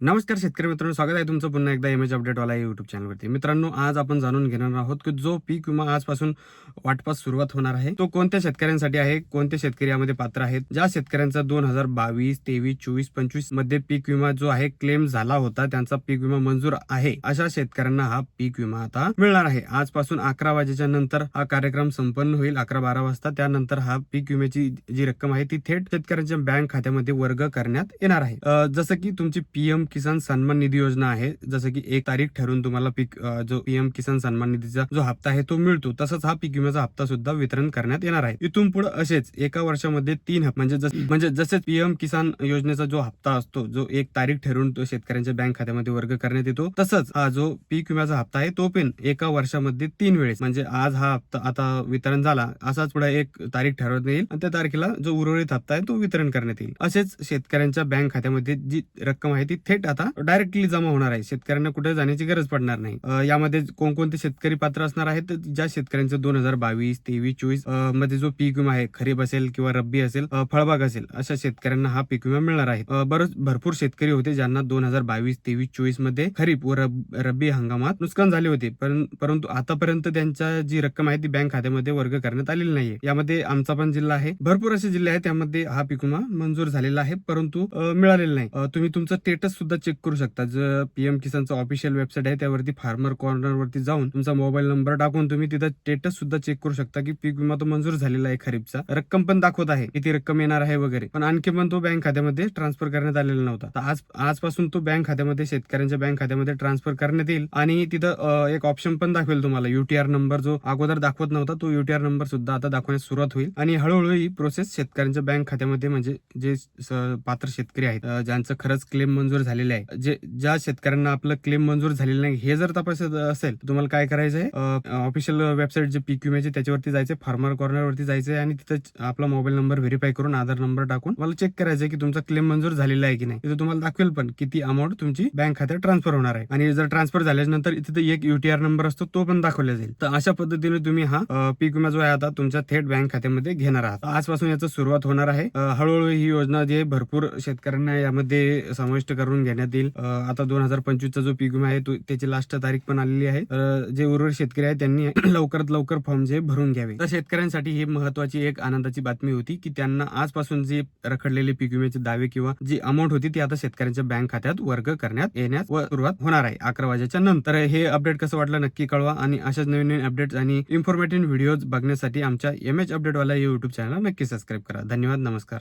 नमस्कार शेतकरी मित्रांनो स्वागत आहे तुमचं पुन्हा एकदा एम एच अपडेटवाला युट्यूब चॅनलवरती मित्रांनो आज आपण जाणून घेणार आहोत की जो पीक विमा आजपासून वाटपास सुरुवात होणार आहे तो कोणत्या शेतकऱ्यांसाठी आहे कोणते शेतकरी यामध्ये पात्र आहेत ज्या शेतकऱ्यांचा दोन हजार बावीस तेवीस चोवीस पंचवीसमध्ये पीक विमा जो आहे क्लेम झाला होता त्यांचा पीक विमा मंजूर आहे अशा शेतकऱ्यांना हा पीक विमा आता मिळणार आहे. आजपासून अकरा वाजेच्या नंतर हा कार्यक्रम संपन्न होईल अकरा बारा वाजता. त्यानंतर हा पीक विम्याची जी रक्कम आहे ती थेट शेतकऱ्यांच्या बँक खात्यामध्ये वर्ग करण्यात येणार आहे. जसं की तुमची पीएम किसान सन्मान निधी योजना आहे. जसं की एक तारीख ठरवून तुम्हाला पीक जो पीएम किसान सन्मान निधीचा जो हप्ता आहे तो मिळतो. तसंच हा पीक विम्याचा हप्ता सुद्धा वितरण करण्यात येणार आहे. इथून पुढे असेच एका वर्षामध्ये तीन म्हणजे जस- म्हणजे जसेच पीएम किसान योजनेचा जो हप्ता असतो जो एक तारीख ठरवून तो शेतकऱ्यांच्या बँक खात्यामध्ये वर्ग करण्यात येतो तसंच हा जो पीक विम्याचा हप्ता आहे तो पण एका वर्षामध्ये तीन वेळेस म्हणजे आज हा हप्ता आता वितरण झाला असाच पुढे एक तारीख ठरवण्यात येईल आणि त्या तारखेला जो उर्वरित हप्ता आहे तो वितरण करण्यात येईल. असेच शेतकऱ्यांच्या बँक खात्यामध्ये जी रक्कम आहे ती थेट आता डायरेक्टली जमा होणार आहे. शेतकऱ्यांना कुठे जाण्याची गरज पडणार नाही. यामध्ये कोणकोणते शेतकरी पात्र असणार आहेत? ज्या शेतकऱ्यांचं दोन हजार बावीस तेवीस चोवीसमध्ये जो पीक विमा आहे खरीप असेल किंवा रब्बी असेल फळबाग असेल अशा शेतकऱ्यांना हा पीक विमा मिळणार आहे. बरंच भरपूर शेतकरी होते ज्यांना दोन हजार बावीस तेवीस चोवीसमध्ये खरीप व रब्बी हंगामात नुकसान झाले होते. पण परंतु आतापर्यंत त्यांच्या जी रक्कम आहे ती बँक खात्यामध्ये वर्ग करण्यात आलेली नाहीये. यामध्ये आमचा पण जिल्हा आहे. भरपूर असे जिल्हे आहेत त्यामध्ये हा पीक विमा मंजूर झालेला आहे परंतु मिळालेला नाही. तुम्ही तुमचं स्टेटस सुद्धा चेक करू शकता. जर पीएम किसानचं ऑफिशियल वेबसाईट आहे त्यावरती फार्मर कॉर्नरवरती जाऊन तुमचा मोबाईल नंबर टाकून तुम्ही तिथं स्टेटस सुद्धा चेक करू शकता की पीक विमा तो मंजूर झालेला आहे खरीपचा. रक्कम पण दाखवत आहे किती रक्कम येणार आहे वगैरे. पण आणखी पण तो बँक खात्यामध्ये ट्रान्सफर करण्यात आलेला नव्हता. तर आज आजपासून तो बँक खात्यामध्ये शेतकऱ्यांच्या बँक खात्यामध्ये ट्रान्सफर करण्यात येईल. आणि तिथं एक ऑप्शन पण दाखवेल तुम्हाला. युटीआर नंबर जो अगोदर दाखवत नव्हता तो युटीआर नंबर सुद्धा आता दाखवण्यास सुरुवात होईल. आणि हळूहळू ही प्रोसेस शेतकऱ्यांच्या बँक खात्यामध्ये म्हणजे जे स- पात्र शेतकरी आहेत ज्यांचं खरंच क्लेम मंजूर झालेले आहे. जे ज्या शेतकऱ्यांना आपलं क्लेम मंजूर झालेलं नाही हे जर तपासत असेल तर तुम्हाला काय करायचं आहे? ऑफिशियल वेबसाईट जे पीक विम्याचे त्याच्यावरती जायचं फार्मर कॉर्नर वरती जायचं आणि तिथं आपला मोबाईल नंबर व्हेरीफाय करून आधार नंबर टाकून मला चेक करायचं आहे की तुमचा क्लेम मंजूर झालेला आहे की नाही. तिथे तुम्हाला दाखवेल पण किती अमाऊंट तुमची बँक खात्यात ट्रान्सफर होणार आहे. आणि जर ट्रान्सफर झाल्यानंतर नंतर तिथे एक युटीआर नंबर असतो तो पण दाखवला जाईल. तर अशा पद्धतीने तुम्ही हा पीक विमा जो आहे आता तुमच्या थेट बँक खात्यामध्ये घेणार आहात. आजपासून याचं सुरुवात होणार आहे. हळूहळू ही योजना जी भरपूर शेतकऱ्यांना यामध्ये समाविष्ट करून घेण्यात येईल. आता दोन हजार पंचवीसचा जो पीक विमा आहे तो त्याची लास्ट तारीख पण आलेली आहे. तर जे उर्वरित शेतकरी आहेत त्यांनी लवकरात लवकर फॉर्म जे भरून घ्यावे. तर शेतकऱ्यांसाठी ही महत्वाची एक आनंदाची बातमी होती की त्यांना आजपासून जे रखडलेले पीक विम्याचे दावे किंवा जी अमाऊंट होती ती आता शेतकऱ्यांच्या बँक खात्यात वर्ग करण्यात येण्यास व सुरुवात होणार आहे. अकरा वाजेच्या नंतर. हे अपडेट कसं वाटलं नक्की कळवा आणि अशाच नवीन नवीन अपडेट्स आणि इन्फॉर्मेटिव्ह व्हिडिओज बघण्यासाठी आमच्या एम एच अपडेटवाला युट्यूब चॅनल नक्की सबस्क्राईब करा. धन्यवाद नमस्कार.